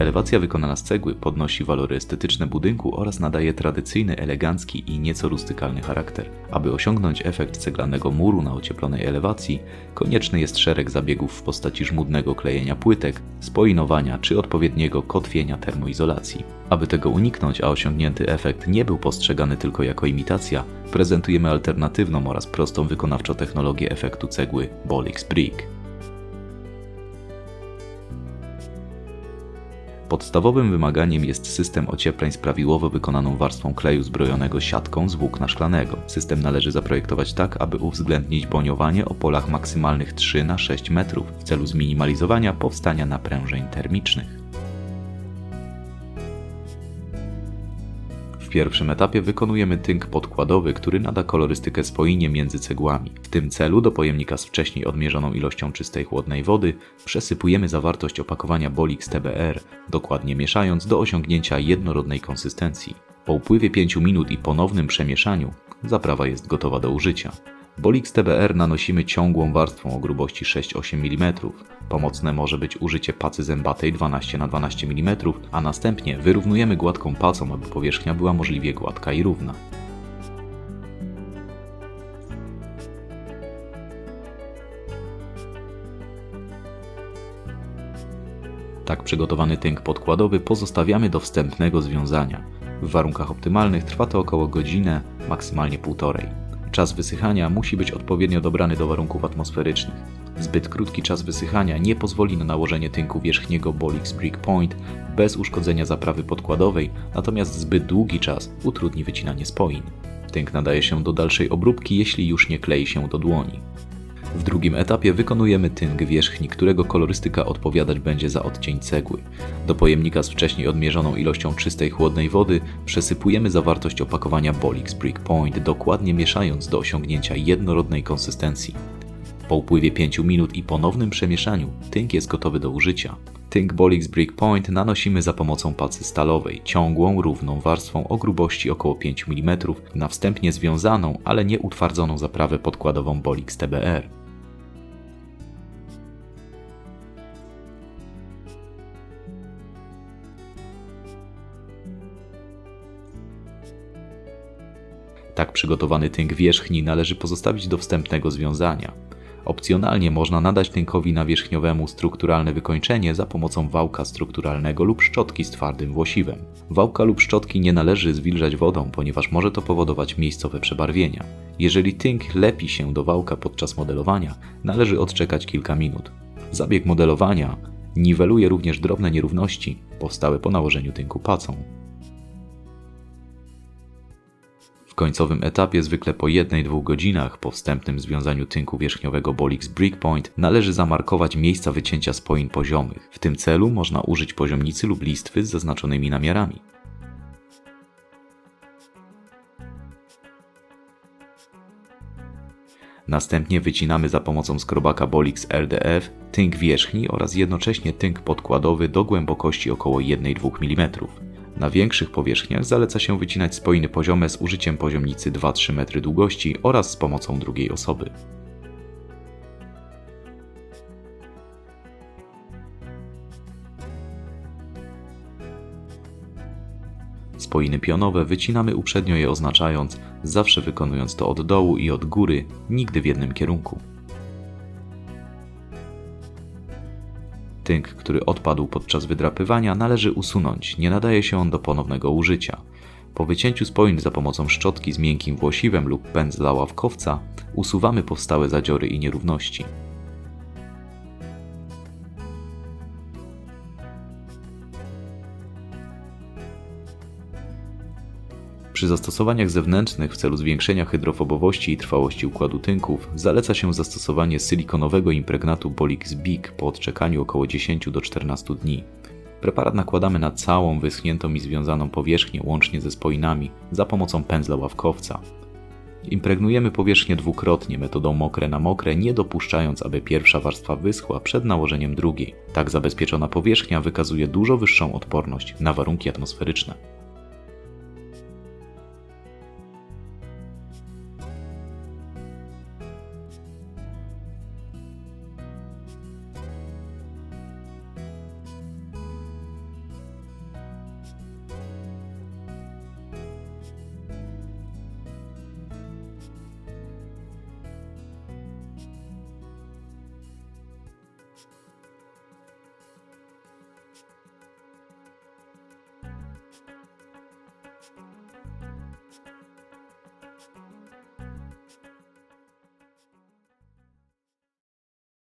Elewacja wykonana z cegły podnosi walory estetyczne budynku oraz nadaje tradycyjny, elegancki i nieco rustykalny charakter. Aby osiągnąć efekt ceglanego muru na ocieplonej elewacji, konieczny jest szereg zabiegów w postaci żmudnego klejenia płytek, spoinowania czy odpowiedniego kotwienia termoizolacji. Aby tego uniknąć, a osiągnięty efekt nie był postrzegany tylko jako imitacja, prezentujemy alternatywną oraz prostą wykonawczo technologię efektu cegły Bolix Brick. Podstawowym wymaganiem jest system ociepleń z prawidłowo wykonaną warstwą kleju zbrojonego siatką z włókna szklanego. System należy zaprojektować tak, aby uwzględnić boniowanie o polach maksymalnych 3 na 6 metrów w celu zminimalizowania powstania naprężeń termicznych. Pierwszym etapie wykonujemy tynk podkładowy, który nada kolorystykę spoinie między cegłami. W tym celu do pojemnika z wcześniej odmierzoną ilością czystej chłodnej wody przesypujemy zawartość opakowania Bolix TBR, dokładnie mieszając do osiągnięcia jednorodnej konsystencji. Po upływie 5 minut i ponownym przemieszaniu zaprawa jest gotowa do użycia. Bolix TBR nanosimy ciągłą warstwą o grubości 6-8 mm. Pomocne może być użycie pacy zębatej 12x12 mm, a następnie wyrównujemy gładką pacą, aby powierzchnia była możliwie gładka i równa. Tak przygotowany tynk podkładowy pozostawiamy do wstępnego związania. W warunkach optymalnych trwa to około godzinę, maksymalnie półtorej. Czas wysychania musi być odpowiednio dobrany do warunków atmosferycznych. Zbyt krótki czas wysychania nie pozwoli na nałożenie tynku wierzchniego Bolix Brick Point bez uszkodzenia zaprawy podkładowej, natomiast zbyt długi czas utrudni wycinanie spoin. Tynk nadaje się do dalszej obróbki, jeśli już nie klei się do dłoni. W drugim etapie wykonujemy tynk wierzchni, którego kolorystyka odpowiadać będzie za odcień cegły. Do pojemnika z wcześniej odmierzoną ilością czystej chłodnej wody przesypujemy zawartość opakowania Bolix Brick Point, dokładnie mieszając do osiągnięcia jednorodnej konsystencji. Po upływie 5 minut i ponownym przemieszaniu tynk jest gotowy do użycia. Tynk Bolix Brick Point nanosimy za pomocą pacy stalowej, ciągłą, równą warstwą o grubości około 5 mm na wstępnie związaną, ale nie utwardzoną zaprawę podkładową Bolix TBR. Tak przygotowany tynk wierzchni należy pozostawić do wstępnego związania. Opcjonalnie można nadać tynkowi nawierzchniowemu strukturalne wykończenie za pomocą wałka strukturalnego lub szczotki z twardym włosiwem. Wałka lub szczotki nie należy zwilżać wodą, ponieważ może to powodować miejscowe przebarwienia. Jeżeli tynk lepi się do wałka podczas modelowania, należy odczekać kilka minut. Zabieg modelowania niweluje również drobne nierówności powstałe po nałożeniu tynku pacą. Końcowym etapie, zwykle po 1-2 godzinach po wstępnym związaniu tynku wierzchniowego Bolix Brick Point, należy zamarkować miejsca wycięcia spoin poziomych. W tym celu można użyć poziomnicy lub listwy z zaznaczonymi namiarami. Następnie wycinamy za pomocą skrobaka Bolix RDF tynk wierzchni oraz jednocześnie tynk podkładowy do głębokości około 1-2 mm. Na większych powierzchniach zaleca się wycinać spoiny poziome z użyciem poziomnicy 2-3 metry długości oraz z pomocą drugiej osoby. Spoiny pionowe wycinamy uprzednio je oznaczając, zawsze wykonując to od dołu i od góry, nigdy w jednym kierunku. Tynk, który odpadł podczas wydrapywania, należy usunąć, nie nadaje się on do ponownego użycia. Po wycięciu spoin za pomocą szczotki z miękkim włosiwem lub pędzla ławkowca usuwamy powstałe zadziory i nierówności. Przy zastosowaniach zewnętrznych w celu zwiększenia hydrofobowości i trwałości układu tynków zaleca się zastosowanie silikonowego impregnatu Bolix Big po odczekaniu około 10 do 14 dni. Preparat nakładamy na całą wyschniętą i związaną powierzchnię łącznie ze spoinami za pomocą pędzla ławkowca. Impregnujemy powierzchnię dwukrotnie metodą mokre na mokre, nie dopuszczając, aby pierwsza warstwa wyschła przed nałożeniem drugiej. Tak zabezpieczona powierzchnia wykazuje dużo wyższą odporność na warunki atmosferyczne.